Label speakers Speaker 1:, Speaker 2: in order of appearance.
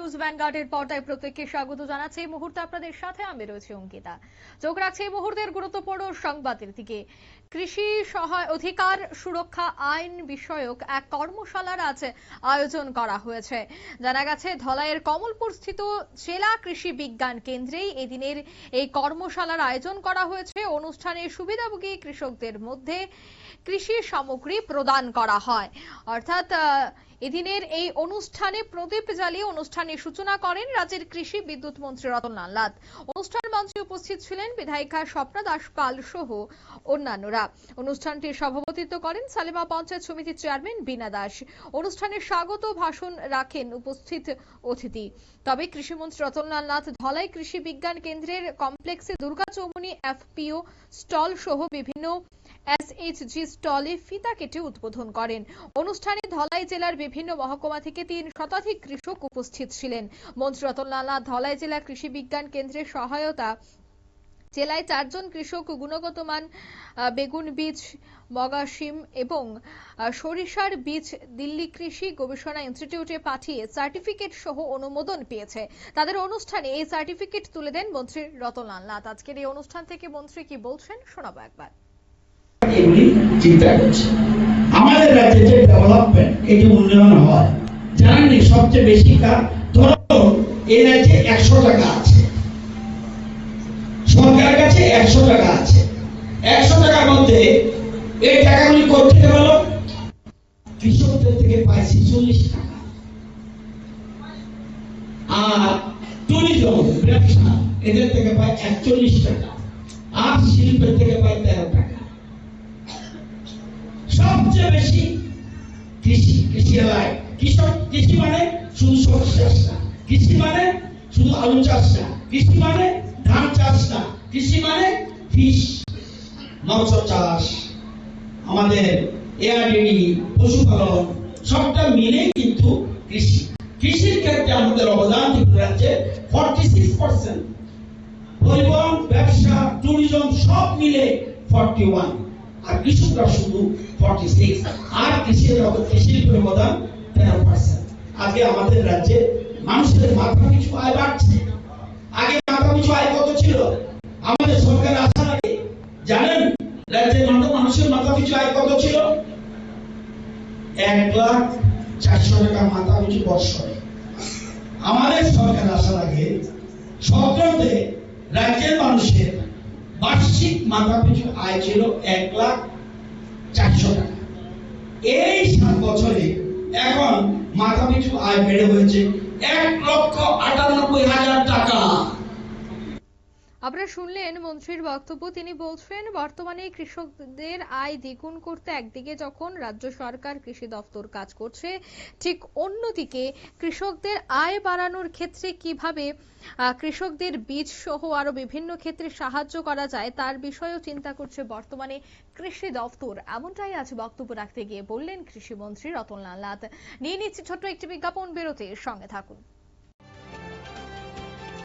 Speaker 1: News ভ্যানগার্ডের পর্দায় প্রত্যেককে স্বাগত জানাচ্ছি। এই মুহূর্তে আপনাদের সাথে আমি রয়েছি অঙ্কিতা। চোখ রাখছি এই মুহূর্তের গুরুত্বপূর্ণ সংবাদের দিকে। কৃষি সহায় অধিকার সুরক্ষা আইন বিষয়ক এক কর্মশালার আজ আয়োজন করা হয়েছে। জানা গেছে, ধলাইয়ের কমলপুর স্থিত জেলা কৃষি বিজ্ঞান কেন্দ্রেই এদিনের এই কর্মশালার আয়োজন করা হয়েছে। অনুষ্ঠানে সুবিধাভোগী কৃষকদের মধ্যে কৃষি সামগ্রী প্রদান করা হয়। অর্থাৎ এদিনের এই অনুষ্ঠানে প্রদীপ জ্বালিয়ে অনুষ্ঠানের সূচনা করেন রাজ্যের কৃষি বিদ্যুৎ মন্ত্রী রতনলাল নাথ অনুষ্ঠান মঞ্চে উপস্থিত ছিলেন বিধায়িকা স্বপ্না দাস পাল সহ অন্যান্যরা। অনুষ্ঠানটির সভাপতিত্ব করেন সালেমা পঞ্চায়েত সমিতির চেয়ারম্যান বীণা দাস। অনুষ্ঠানে স্বাগত ভাষণ রাখেন উপস্থিত অতিথি। তবে কৃষিমন্ত্রী রতনলাল নাথ ধলাই কৃষি বিজ্ঞান কেন্দ্রের কমপ্লেক্সে দুর্গা চৌমুনি এফপিও স্টল সহ বিভিন্ন এসএইচজি স্টলে ফিতা কেটে উদ্বোধন করেন। অনুষ্ঠানে ধলাই জেলার বিভিন্ন মহকুমা থেকে তিন শতাধিক কৃষক উপস্থিত ছিলেন। মন্ত্রী রতনলাল ধলাই জেলা কৃষি বিজ্ঞান কেন্দ্রের সহায়তা, জেলায় চারজন কৃষক গুণগত মান বেগুন বীজ মগাসিম এবং সরিষার বীজ দিল্লি কৃষি গবেষণা ইনস্টিটিউটে পাঠিয়ে সার্টিফিকেট সহ অনুমোদন পেয়েছে। তাদের অনুষ্ঠানে এই সার্টিফিকেট তুলে দেন মন্ত্রী রতনলাল নাথ। আজকের এই অনুষ্ঠান থেকে মন্ত্রী কি বলছেন শোনাবো একবার।
Speaker 2: চিন্তা করছে। আমাদের রাজ্যে যে ডেভেলপমেন্ট এই যে উন্নয়ন হয় জানেননি সবচেয়ে বেশি ধরো এই রাজ্যে একশো টাকা আছে। কাছে একশো টাকা আছে। একশো টাকার মধ্যে এই টাকাগুলি কৃষকদের থেকে পায় ছেচল্লিশ টাকা। আর টুরিজম ব্যবসা এদের থেকে পায় একচল্লিশ টাকা। আর শিল্পের থেকে পায় তেরো টাকা। সবচেয়ে বেশি কৃষি কৃষি এলাকায় কৃষক, কৃষি মানে শুধু সবজি চাষ কৃষি মানে শুধু আলু চাষ কৃষি মানে ধান চাষ কৃষি মানে ফিশ মৎস্য চাষ। আমাদের এআরডিডি পশুপালন, সবটা মিলে কিন্তু কৃষি। কৃষির ক্ষেত্রে আমাদের অবদান ত্রিপুরা রাজ্যে ফর্টি সিক্স পার্সেন্ট পরিবহন, ব্যবসা ট্যুরিজম সব মিলে ফর্টি ওয়ান আর কৃষকরা শুধু ফর্টি সিক্স আর কৃষির কৃষির পার্সেন্ট আগে আমাদের রাজ্যে মানুষের মাথা আয় বাড়ছে। আগে মাথা আয় কত ছিল? আমাদের সরকার আসার আগে, জানেন রাজ্যের মানুষের মাথা আয় কত ছিল? এক লাখ চারশো টাকা মাথা পিছু বৎসরে। আমাদের সরকার আসার আগে রাজ্যের মানুষের বার্ষিক মাথা পিছু আয় ছিল এক লাখ চারশো টাকা। এই সাত বছরে এখন মাথা পিছু আয় বেড়ে হয়েছে এক লক্ষ আটানব্বই হাজার টাকা।
Speaker 1: আপনারা শুনলেন মন্ত্রীর বক্তব্য। তিনি বলছেন, বর্তমানে কৃষকদের আয় দ্বিগুণ করতে একদিকে যখন রাজ্য সরকার কৃষি দপ্তর কাজ করছে, ঠিক অন্যদিকে কৃষকদের আয় বাড়ানোর ক্ষেত্রে কীভাবে কৃষকদের বীজ সহ আরও বিভিন্ন ক্ষেত্রে সাহায্য করা যায়, তার বিষয়েও চিন্তা করছে বর্তমানে কৃষি দপ্তর। এমনটাই আজ বক্তব্য রাখতে গিয়ে বললেন কৃষিমন্ত্রী রতনলাল নাথ। নিয়ে নিচ্ছি ছোট্ট একটি বিজ্ঞাপন বেরোতে সঙ্গে থাকুন।